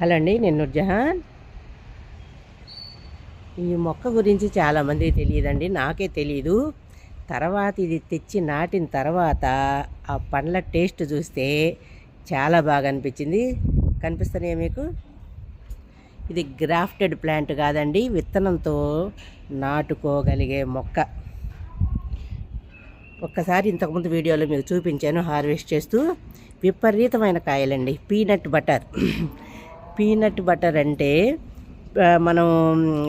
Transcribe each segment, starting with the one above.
Hello అండి నేను జహాన్ ఈ మొక్క గురించి చాలామంది తెలియదండి నాకే తెలియదు తర్వాత ఇది తెచ్చి నాటిన తర్వాత ఆ పండ్ల టేస్ట్ చూస్తే చాలా బాగా అనిపించింది. కనిపిస్తున్నాయా మీకు? ఇది గ్రాఫ్టెడ్ ప్లాంట్ కాదండి విత్తనంతో నాటుకోగలిగే మొక్క. ఒక్కసారి ఇంతకుముందు వీడియోలో మీకు చూపించాను హార్వెస్ట్ చేస్తూ. విపరీతమైన కాయలండి పీనట్ బటర్. పీనట్ బటర్ అంటే మనం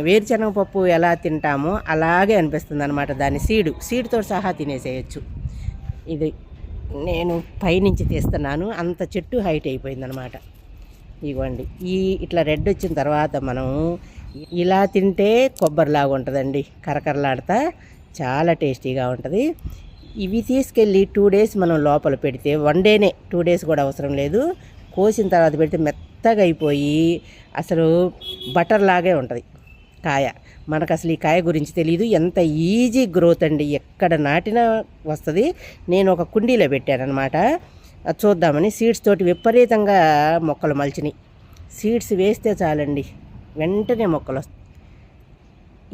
వేరుశనగ పప్పు ఎలా తింటామో అలాగే అనిపిస్తుంది అనమాట దాని సీడు. సీడ్తో సహా తినేసేయచ్చు. ఇది నేను పైనుంచి తీస్తున్నాను. అంత చెట్టు హైట్ అయిపోయిందనమాట ఇవ్వండి. ఈ ఇట్లా రెడ్ వచ్చిన తర్వాత మనం ఇలా తింటే కొబ్బరిలాగా ఉంటుందండి. కరకరలాడతా చాలా టేస్టీగా ఉంటుంది. ఇవి తీసుకెళ్ళి టూ డేస్ మనం లోపల పెడితే వన్ డేనే టూ డేస్ కూడా అవసరం లేదు. కోసిన తర్వాత పెడితే మెత్త అయిపోయి అసలు బటర్ లాగే ఉంటుంది కాయ. మనకు అసలు ఈ కాయ గురించి తెలియదు ఎంత ఈజీ గ్రోత్ అండి. ఎక్కడ నాటినా వస్తుంది. నేను ఒక కుండీలో పెట్టానమాట అది చూద్దామని సీడ్స్ తోటి విపరీతంగా మొక్కలు మలిచినాయి. సీడ్స్ వేస్తే చాలండి. వెంటనే మొక్కలు వస్తాయి.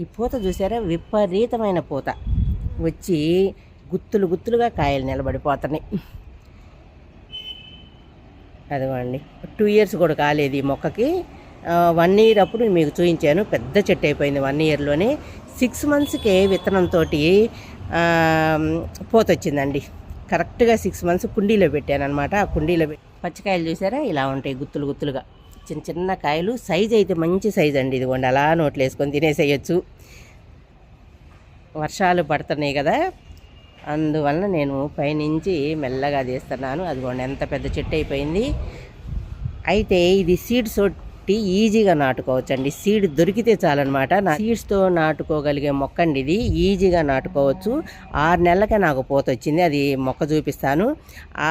ఈ పూత చూసారా? విపరీతమైన పూత. వచ్చి గుత్తులు గుత్తులుగా కాయలు నిలబడిపోతున్నాయి. అదివ్వండి టూ ఇయర్స్ కూడా కాలేదు ఈ మొక్కకి. వన్ ఇయర్ అప్పుడు మీకు చూపించాను. పెద్ద చెట్టు అయిపోయింది వన్ ఇయర్లోనే సిక్స్ మంత్స్కే విత్తనంతో పోతొచ్చిందండి కరెక్ట్గా సిక్స్ మంత్స్ కుండీలో పెట్టాను అనమాట ఆ కుండీలో పెట్టి పచ్చికాయలు చూసారా? ఇలా ఉంటాయి గుత్తులు గుత్తులుగా. చిన్న చిన్న కాయలు. సైజ్ అయితే మంచి సైజ్ అండి ఇదిగోండి. అలా నోట్లు వేసుకొని తినేసేయచ్చు. వర్షాలు పడుతున్నాయి కదా. అందువల్ల నేను పైనుంచి మెల్లగా తీస్తున్నాను. అదిగోండి ఎంత పెద్ద చెట్టు అయిపోయింది. అయితే ఇది సీడ్స్ తోటి ఈజీగా నాటుకోవచ్చు అండి సీడ్ దొరికితే చాలన్నమాట. నా సీడ్స్తో నాటుకోగలిగే మొక్క అండి ఇది. ఈజీగా నాటుకోవచ్చు. ఆరు నెలలకే నాకు పోత వచ్చింది. అది మొక్క చూపిస్తాను.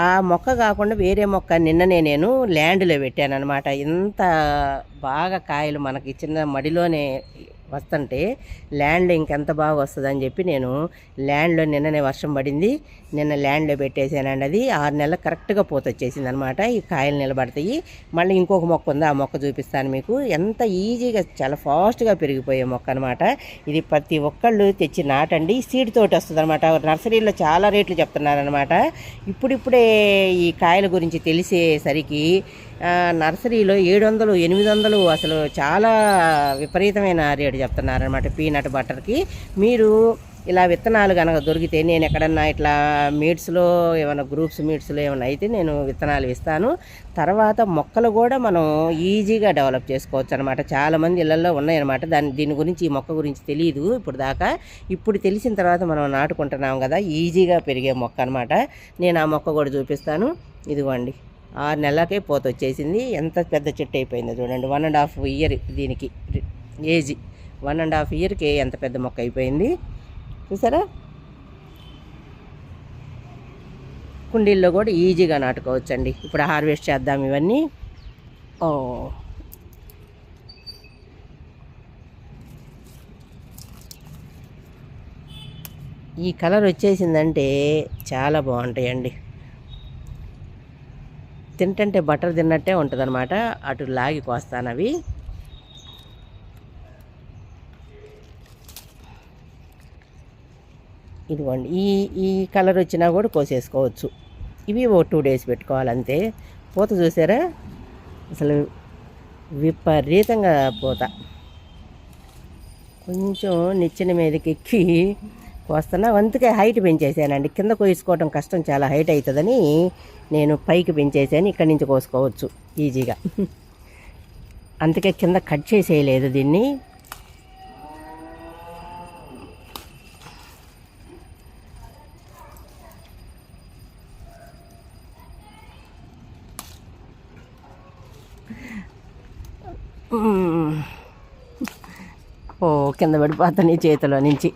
ఆ మొక్క కాకుండా వేరే మొక్క నిన్ననే నేను ల్యాండ్లో పెట్టాను అనమాట ఇంత బాగా కాయలు మనకి చిన్న మడిలోనే వస్తుంటే ల్యాండ్లో ఇంకెంత బాగా వస్తుందని చెప్పి నేను ల్యాండ్లో నిన్ననే వర్షం పడింది. నిన్న ల్యాండ్లో పెట్టేసానండి అది ఆరు నెలలు కరెక్ట్గా పూత వచ్చేసింది అనమాట ఈ కాయలు నిలబడతాయి. మళ్ళీ ఇంకొక మొక్క ఉంది. ఆ మొక్క చూపిస్తాను మీకు. ఎంత ఈజీగా చాలా ఫాస్ట్గా పెరిగిపోయే మొక్క అనమాట. ఇది ప్రతి ఒక్కళ్ళు తెచ్చి నాటండి. సీడ్ తోటి వస్తుంది అనమాట నర్సరీలో చాలా రేట్లు చెప్తున్నారనమాట. ఇప్పుడిప్పుడే ఈ కాయల గురించి తెలిసేసరికి నర్సరీలో ఏడు వందలు ఎనిమిది వందలు అసలు చాలా విపరీతమైన రేటు చెప్తున్నారనమాట పీనట్ బటర్కి. మీరు ఇలా విత్తనాలు కనుక దొరికితే నేను ఎక్కడన్నా ఇట్లా మీట్స్లో ఏమైనా గ్రూప్స్ మీట్స్లో ఏమైనా అయితే నేను విత్తనాలు ఇస్తాను. తర్వాత మొక్కలు కూడా మనం ఈజీగా డెవలప్ చేసుకోవచ్చు అనమాట చాలామంది ఇళ్ళల్లో ఉన్నాయన్నమాట. దాని దీని గురించి ఈ మొక్క గురించి తెలియదు ఇప్పుడు దాకా. ఇప్పుడు తెలిసిన తర్వాత మనం నాటుకుంటున్నాం కదా ఈజీగా పెరిగే మొక్క అనమాట నేను ఆ మొక్క కూడా చూపిస్తాను. ఇదిగోండి. ఆరు నెలలకే పోత వచ్చేసింది ఎంత పెద్ద చెట్టు అయిపోయిందో చూడండి. వన్ అండ్ హాఫ్ ఇయర్ దీనికి ఏజ్ వన్ అండ్ హాఫ్ ఇయర్కి ఎంత పెద్ద మొక్క అయిపోయింది. చూసారా? కుండీల్లో కూడా ఈజీగా నాటుకోవచ్చండి. ఇప్పుడు హార్వెస్ట్ చేద్దాం ఇవన్నీ. ఓ. ఈ కలర్ వచ్చేసిందంటే చాలా బాగుంటాయండి. తింటంటే బటర్ తిన్నట్టే ఉంటుందన్నమాట. అటు లాగి కోస్తాను అవి. ఇదిగోండి ఈ ఈ కలర్ వచ్చినా కూడా కోసేసుకోవచ్చు. ఇవి ఓ టూ డేస్ పెట్టుకోవాలి అంతే పూత చూసారా? అసలు విపరీతంగా పూత. కొంచెం నిచ్చెన మీదకి ఎక్కి కోస్తున్నా వంతుకే హైట్ పెంచేసానండి కింద కోసుకోవడం కష్టం చాలా హైట్ అవుతుందని నేను పైకి పెంచేసాను ఇక్కడి నుంచి కోసుకోవచ్చు ఈజీగా. అందుకే కింద కట్ చేసేయలేదు దీన్ని. ఓ కింద పడిపోతాను చేతిలో నుంచి.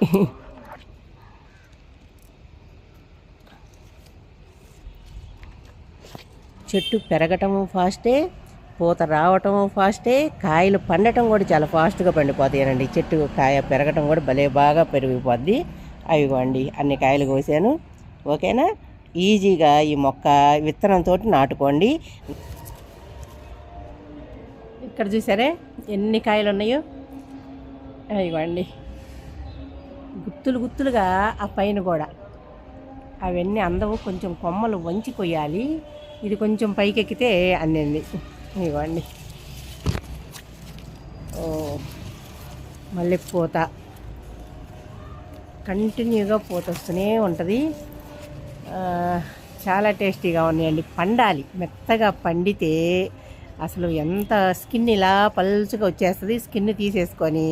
చెట్టు పెరగటం ఫాస్టే పూత రావటం ఫాస్టే కాయలు పండటం కూడా చాలా ఫాస్ట్గా పండిపోతాయండి చెట్టు కాయ పెరగటం కూడా భలే బాగా పెరిగిపోద్ది. అవిగోండి అన్ని కాయలు కోసాను. ఓకేనా? ఈజీగా ఈ మొక్క విత్తనంతో నాటుకోండి. ఇక్కడ చూసారే? ఎన్ని కాయలు ఉన్నాయో ఇవ్వండి గుత్తులు గుత్తులుగా ఆ పైన కూడా. అవన్నీ అందవు కొంచెం కొమ్మలు వంచి కొయ్యాలి ఇది కొంచెం పైకెక్కితే అందింది ఇవ్వండి. ఓ మళ్ళీ పూత. కంటిన్యూగా పూత వస్తూనే ఉంటుంది చాలా టేస్టీగా ఉన్నాయండి. పండాలి. మెత్తగా పండితే అసలు ఎంత స్కిన్ ఇలా పల్చగా వచ్చేస్తుంది. స్కిన్ తీసేసుకొని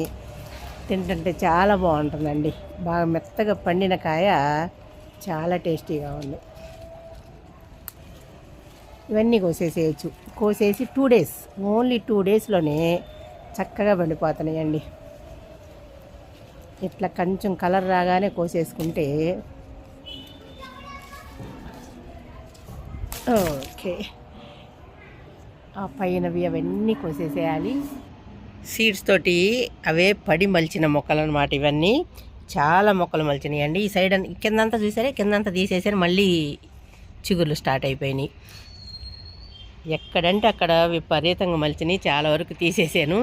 తింటుంటే చాలా బాగుంటుందండి. బాగా మెత్తగా పండిన కాయ చాలా టేస్టీగా ఉంది. ఇవన్నీ కోసేసేయచ్చు. కోసేసి టూ డేస్ ఓన్లీ టూ డేస్లోనే చక్కగా పండిపోతున్నాయండి. ఇట్లా కొంచెం కలర్ రాగానే కోసేసుకుంటే ఓకే. ఆ పైనవి అవన్నీ కోసేసేయాలి. సీడ్స్ తోటి అవే పడి మలిచిన మొక్కలు అనమాట ఇవన్నీ. చాలా మొక్కలు మలిచినాయండి ఈ సైడ్ కిందంతా చూసారే? కిందంతా తీసేసారు. మళ్ళీ చిగుర్లు స్టార్ట్ అయిపోయినాయి. ఎక్కడంటే అక్కడ విపరీతంగా మలిచినాయి. చాలా వరకు తీసేసాను.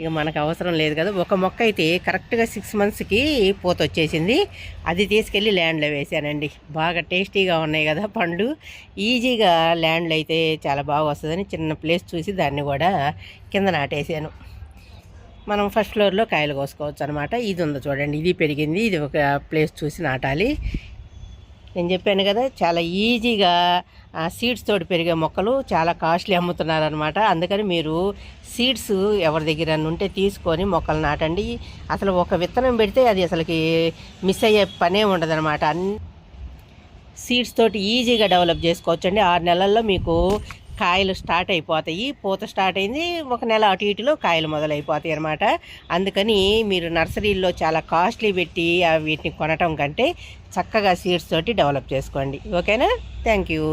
ఇక మనకు అవసరం లేదు కదా. ఒక మొక్క అయితే కరెక్ట్గా సిక్స్ మంత్స్కి పూత వచ్చేసింది. అది తీసుకెళ్ళి ల్యాండ్లో వేసానండి. బాగా టేస్టీగా ఉన్నాయి కదా పండ్లు. ఈజీగా ల్యాండ్లో అయితే చాలా బాగా వస్తుందని చిన్న ప్లేస్ చూసి దాన్ని కూడా కింద నాటేసాను. మనం ఫస్ట్ ఫ్లోర్లో కాయలు కోసుకోవచ్చు అనమాట ఇది ఉంది చూడండి ఇది పెరిగింది ఇది ఒక ప్లేస్ చూసి నాటాలి. నేను చెప్పాను కదా చాలా ఈజీగా సీడ్స్ తోటి పెరిగే మొక్కలు చాలా కాస్ట్లీ అమ్ముతున్నారనమాట అందుకని మీరు సీడ్స్ ఎవరి దగ్గర ఉంటే తీసుకొని మొక్కలు నాటండి. అసలు ఒక విత్తనం పెడితే అది అసలుకి మిస్ అయ్యే పనే ఉండదనమాట అన్ని సీడ్స్ తోటి ఈజీగా డెవలప్ చేసుకోవచ్చండి. ఆరు నెలల్లో మీకు కాయలు స్టార్ట్ అయిపోతాయి. పూత స్టార్ట్ అయింది. ఒక నెల అటు ఇటులో కాయలు మొదలైపోతాయి అనమాట అందుకని మీరు నర్సరీల్లో చాలా కాస్ట్లీ పెట్టి వీటిని కొనటం కంటే చక్కగా సీడ్స్ తోటి డెవలప్ చేసుకోండి. ఓకేనా? Thank you.